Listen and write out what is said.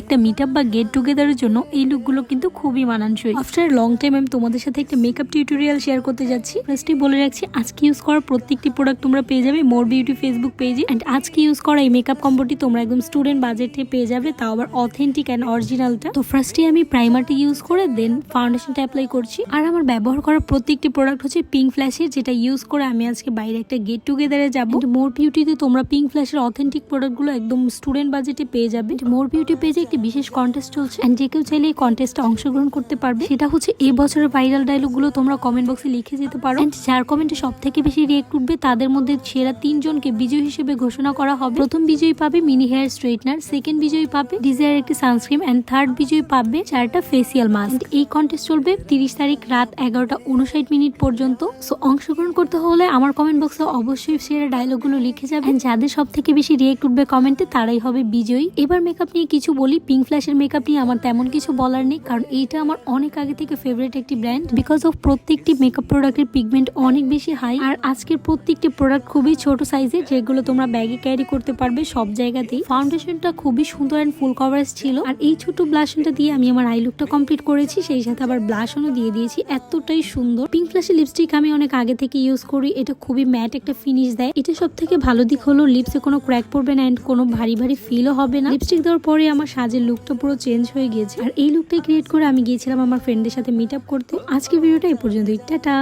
একটা meet up বা get টুগেদারের জন্য এই লুকগুলো কিন্তু খুবই মানানসই। আফটার লং টাইম আমি তোমাদের সাথে একটা মেকআপ টিউটোরিয়াল শেয়ার করতে যাচ্ছি। ফার্স্টে বলে রাখছি, আজকে ইউজ করা প্রত্যেকটি প্রোডাক্ট তোমরা পেয়ে যাবে মোর বিউটি ফেসবুক পেজে অ্যান্ড আজকে ইউজ করা এই মেকআপ কম্বোটি তোমরা একদম স্টুডেন্ট বাজেটে পেয়ে যাবে, তাও আবার অথেন্টিক অ্যান্ড অরিজিনালটা তো ফার্স্টে আমি প্রাইমারটি ইউজ করে দেন ফাউন্ডেশনটা অ্যাপ্লাই করছি। আর আমার ব্যবহার করা প্রত্যেকটি প্রোডাক্ট হচ্ছে পিঙ্ক ফ্ল্যাশের যেটা ইউজ করে আমি আজকে বাইরে একটা গেট টুগেদারে যাব। মোর বিউটিতে তোমরা পিঙ্ক ফ্ল্যাশের অথেন্টিক প্রোডাক্টগুলো একদম স্টুডেন্ট বাজেটে পেয়ে যাবে। মোর বিউটি পেজে একটি বিশেষ কন্টেস্ট চলছে। এন্ড যে কেউ চাইলে এই কন্টেস্টে অংশগ্রহণ করতে পারবে, সেটা হচ্ছে এই বছরের ভাইরাল ডায়লগগুলো তোমরা কমেন্ট বক্সে লিখে যেতে পারো। এন্ড যার কমেন্টে সব থেকে বেশি রিয়েক্ট উঠবে, তাদের মধ্যে সেরা তিনজনকে বিজয়ী হিসেবে ঘোষণা করা হবে। প্রথম বিজয়ী পাবে মিনি হেয়ার স্ট্রেটনার সেকেন্ড বিজয়ী পাবে ডিজায়ার একটি সানস্ক্রিন এন্ড থার্ড বিজয়ী পাবে চারটা ফেসিয়াল মাস্ক এই কন্টেস্ট চলবে তিরিশ তারিখ রাত এগারোটা উনষাট মিনিট পর্যন্ত। সো অংশগ্রহণ করতে হলে আমার কমেন্ট বক্সে অবশ্যই সেরা ডায়লগগুলো লিখে যাবে। যাদের সব থেকে বেশি রিয়েক্ট উঠবে কমেন্টে তারাই হবে বিজয়ী। এবার মেকআপ নিয়ে কিছু বলি। পিঙ্ক ফ্ল্যাশের মেকআপ নিয়ে আমার তেমন কিছু বলার নেই, কারণ এইটা আমার অনেক আগে থেকে ফেভারিট একটি ব্র্যান্ড বিকজ অফ প্রত্যেকটি মেকআপ প্রোডাক্টের পিগমেন্ট অনেক বেশি হাই আর আজকের প্রত্যেকটি প্রোডাক্ট খুবই ছোট সাইজের যেগুলো তোমরা ব্যাগে ক্যারি করতে পারবে সব জায়গাতেই। ফাউন্ডেশনটা খুবই সুন্দর অ্যান্ড ফুল কভারেজ ছিল, আর এই ছোট ব্লাশনটা দিয়ে আমি আমার আই লুকটা কমপ্লিট করেছি, সেই সাথে আবার ব্লাশনও দিয়ে দিয়েছি, এতটাই সুন্দর। পিঙ্ক ফ্ল্যাশের লিপস্টিক আমি অনেক আগে থেকে ইউজ করি, এটা খুবই ম্যাট একটা ফিনিশ দেয়। এটা সব থেকে ভালো দিক হলো লিপসে কোনো ক্র্যাক পড়বে না অ্যান্ড কোনো ভারী ভারী ফিলও হবে না। লিপস্টিক দেওয়ার পরে আমার সাজের লুকটা পুরো চেঞ্জ হয়ে গিয়েছে। আর এই লুকটাই ক্রিয়েট করে আমি গিয়েছিলাম আমার ফ্রেন্ডের সাথে মিট আপ করতে। আজকে ভিডিওটা এই পর্যন্তই। টাটা।